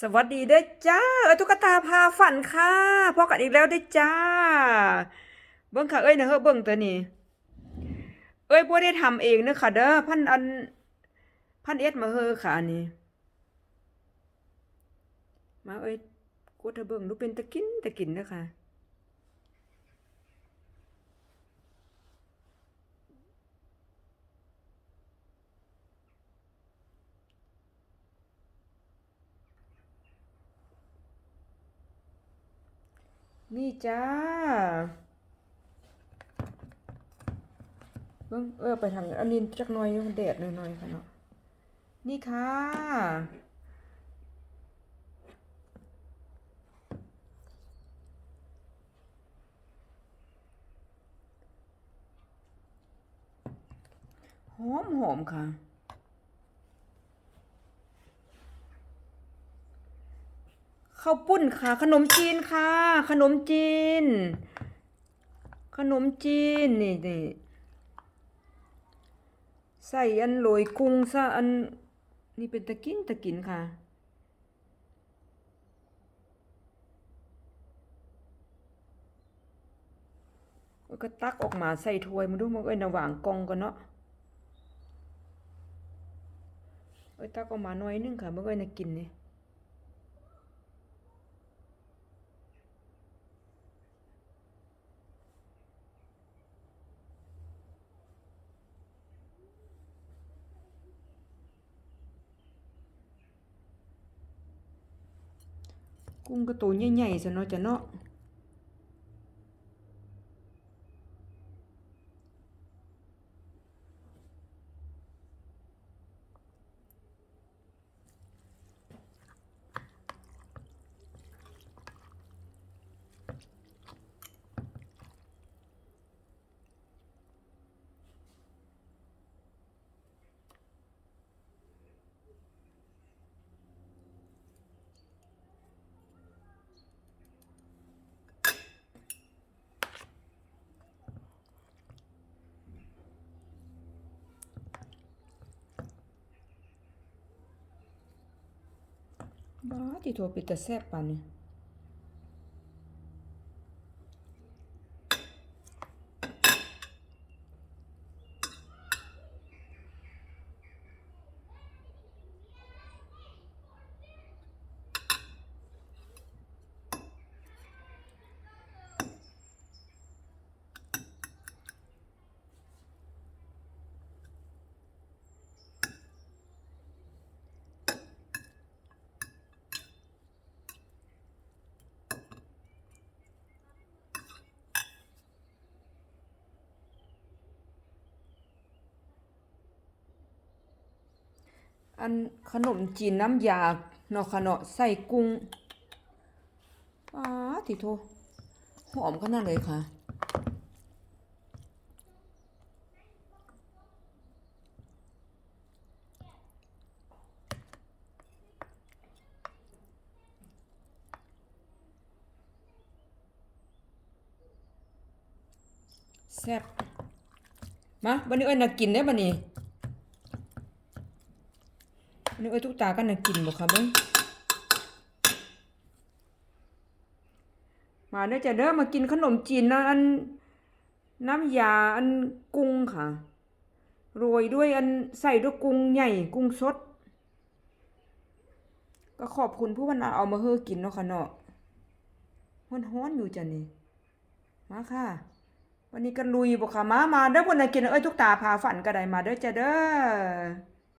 สวัสดีเด้อจ้าเอ้ยตุ๊กตาพาฝันค่ะพอกันอีกแล้วเด้อจ้า เบิ้งค่ะเอ้ยนะเฮ้อเบิ้งตัวนี้ เอ้ยบ่ได้ทำเองเด้อค่ะ เด้อพันอัน พันเอ็ดมาเฮ้อค่ะอันนี้ มาเอ้ยกดเธอเบิ้งดูเป็นตะกินตะกินเด้อค่ะ นี่จ้าเบิ่งเออไปทางอันนี้จักหน่อยอยู่แดดหน่อยๆค่ะเนาะนี่ค่ะหอมหอมค่ะ ข้าวปุ้นค่ะ ขนมจีนค่ะ ขนมจีน ขนมจีนนี่นี่ใส่อันโรยกุ้งซะอันนี่เป็นตะกินตะกินค่ะ ก็ตักออกมาใส่ถ้วยมาดูมันเอ้ยระหว่างกองกันเนาะเอ้ยตักออกมาหน่อยนึงค่ะมันเอ้ยน่ากินเนี่กุ้ งก็ตัวใหญ่ๆซ บ้าที่โทรปิดแต่แซ่บปานนี้ อันขนมจีนน้ำยาเนาะค่ะเนาะใส่กุ้งบ้าที่โทหอมขนาดเลยค่ะ แซ่บมาบันนี้เอ้ยน่ากินเด้บันนี้ นนี้เอ้ยทุกตากันน่ากินบ่ครับเบิ่งมาเด้อจ้ะเด้อมากินขนมจีนนะอันน้ำยาอันกุ้งค่ะโรยด้วยอันใส่ด้วยกุ้งใหญ่กุ้งสด ก็ขอบคุณผู้วันเอามาเฮอกินเนาะค่ะเนาะฮ้อนๆอยู่จ้ะนี่มาค่ะ วันนี้ก็ลุยบ่ค่ะมามาเด้อพุ่นน่ะกินเอ้ยทุกตาพาฝันก็ได้มาเด้อจ้ะเด้อ